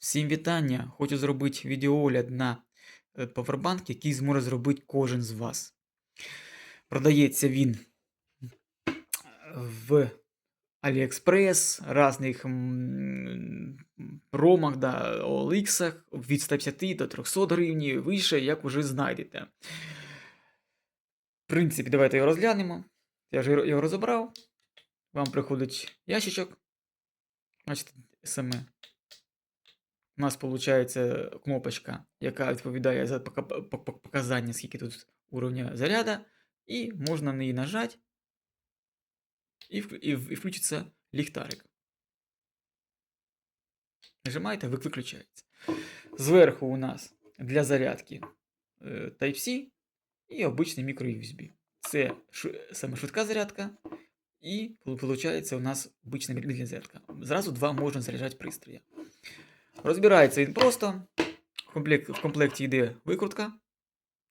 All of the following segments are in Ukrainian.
Всім вітання! Хочу зробити відеоогляд на е, павербанк, який зможе зробити кожен з вас. Продається він в AliExpress, різних промах, да, OLX від 150 до 300 гривень, вище, як вже знайдете. В принципі, давайте його розглянемо. Я вже його розібрав. Вам приходить ящичок. Бачите, саме у нас виходить кнопочка, яка відповідає за пока- по- по- показання, скільки тут уровня заряда, і можна на неї нажати, і, включиться ліхтарик. Нажимаєте, вик- виключається. Зверху у нас для зарядки е, Type-C і обичний мікро-USB. Це шу- саме швидка зарядка, і виходить у нас обична медленна зарядка. Зразу два можна заряджати пристрої. Розбирається він просто. В, комплект, в комплекті йде викрутка.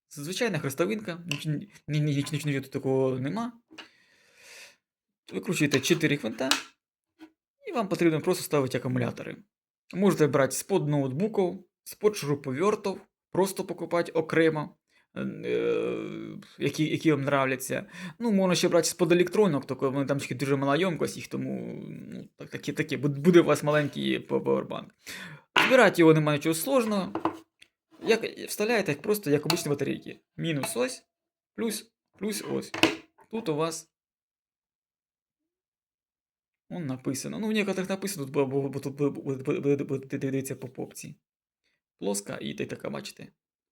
Звичайна хрестовинка, нічого, ні, ні, ні, нічого тут такого нема. Викручуєте 4 гвинта, і вам потрібно просто ставити акумулятори. Можете брати з-под ноутбуків, з-под шуруповертів, просто покупати окремо, е, які, які вам нравляться. Ну, можна ще брати з-под електронок, тільки вони там дуже мала ємкость їх, тому ну, так, такі, такі. Буде у вас маленький павербанк. Збирати його немає нічого сложного. Як, вставляєте як просто як обичні батарейки. Мінус ось, плюс, плюс ось. Тут у вас. Он написано. Ну, в некоторых написано, тут буде- по попці. Плоска і та така, бачите.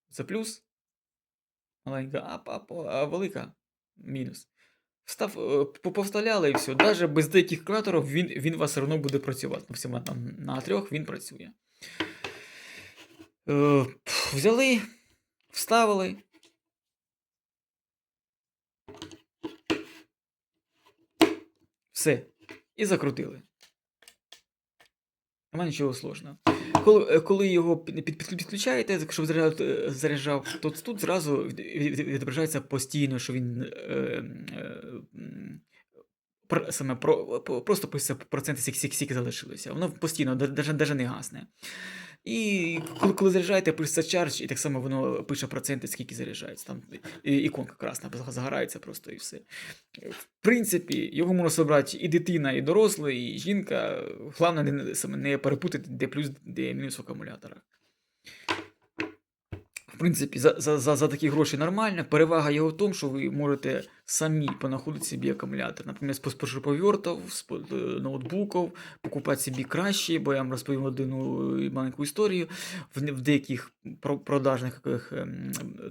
Це плюс. Маленька, а, а, а велика мінус. Встав, е, повставляли і все. Навіть без деяких калькуляторів він, він вас все одно буде працювати. Максимально там на трьох він працює. Е, взяли, вставили. Все. І закрутили. Немає нічого сложного. Коли, е, коли його під, під, під- підключаєте, щоб заряджав, е, то тут зразу від- від- відображається постійно, що він е, е, про, саме про, просто проценти, скільки, скільки залишилося. Воно постійно, навіть не гасне. І коли, коли заряджаєте, пише charge, і так само воно пише проценти, скільки заряджається. Там іконка красна загорається просто і все. В принципі, його можна собрати і дитина, і дорослий, і жінка. Головне не, саме не перепутати, де плюс, де мінус в акумуляторах. В принципі, за, за, за, за такі гроші нормально. Перевага його в тому, що ви можете самі понаходити собі акумулятор. Наприклад, з пошуповертів, з е, ноутбуків, покупати собі краще, бо я вам розповім одну е, маленьку історію. В, в деяких продажних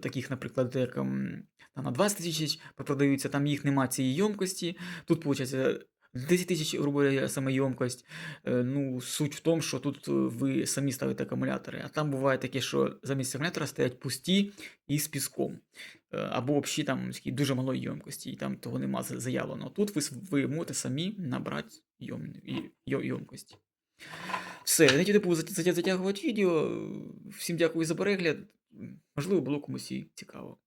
таких, ем, наприклад, як ем, на 20 тисяч продаються, там їх немає цієї ємкості. Тут, виходить, 10 тисяч грубо говоря, саме ємкость. Е, Ну, суть в тому, що тут е, ви самі ставите акумулятори, а там буває таке, що замість акумулятора стоять пусті і з піском. Е, Або взагалі там дуже малої ємкості, і там того нема заявлено. Тут ви, ви можете самі набрати йом, і- йо- Все, не буду затягувати відео. Всім дякую за перегляд. Можливо, було комусь і цікаво.